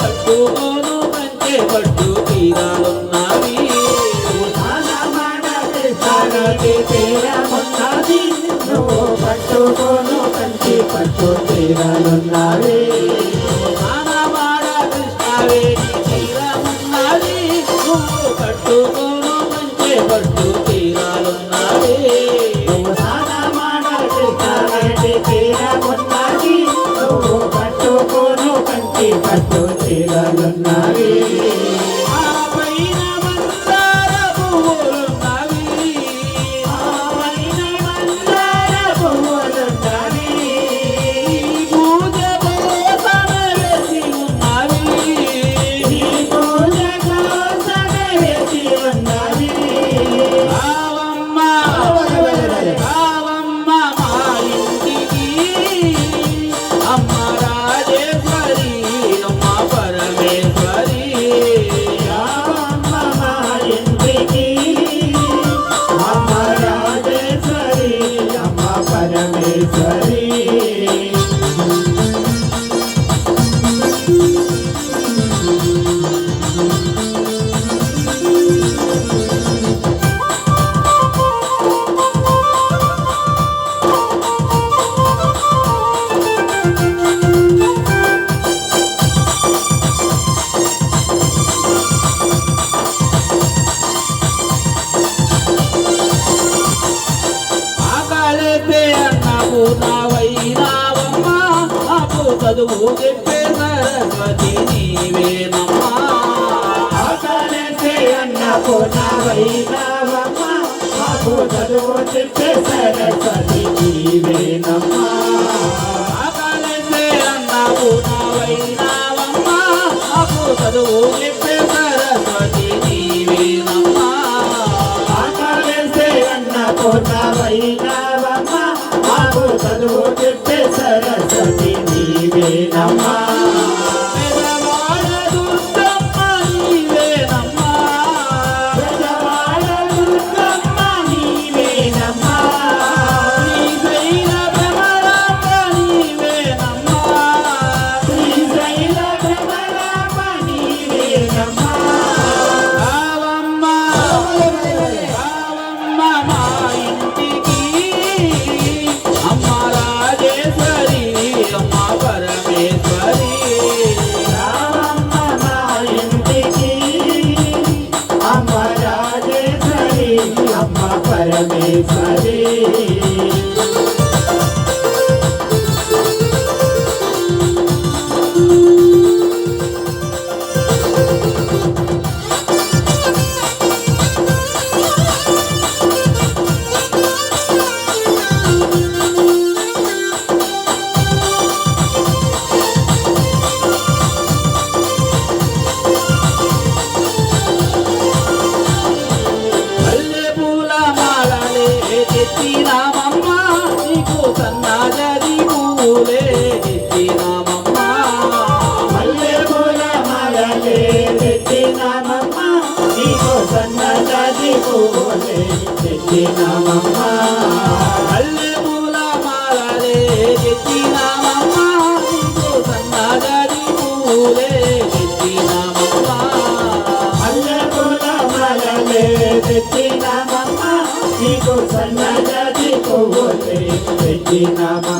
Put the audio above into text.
పట్టుకోను మంచి పట్టు తీరాలున్నావి నువ్వు పట్టుకోను మంచి పట్టు తీరాలు ಶ್ರೀರಾಮನಾಯ నావైనావమ్మ నాకు చదువు చెప్పే సరస్వతి నీవేనమ్మా. అన్నకు నావైనావమ్మ నాకు చదువు చెప్పే సరస్వతి నీవేనమ్మా. అన్నకు నావైనావమ్మ నాకు చదువు చెప్పే సన్నాజరి పూలే ఎత్తినామమ్మ మల్లె పూల మాలలే ఎత్తినామమ్మ నీకు సన్నాజరి పూలే ఎత్తినామమ్మ మల్లె పూల మాలలే ఎత్తినామమ్మ నీకు సన్నాజరి పూలే ఎత్తినామమ్మ మల్లె పూల మాలలే ఎత్తి Nada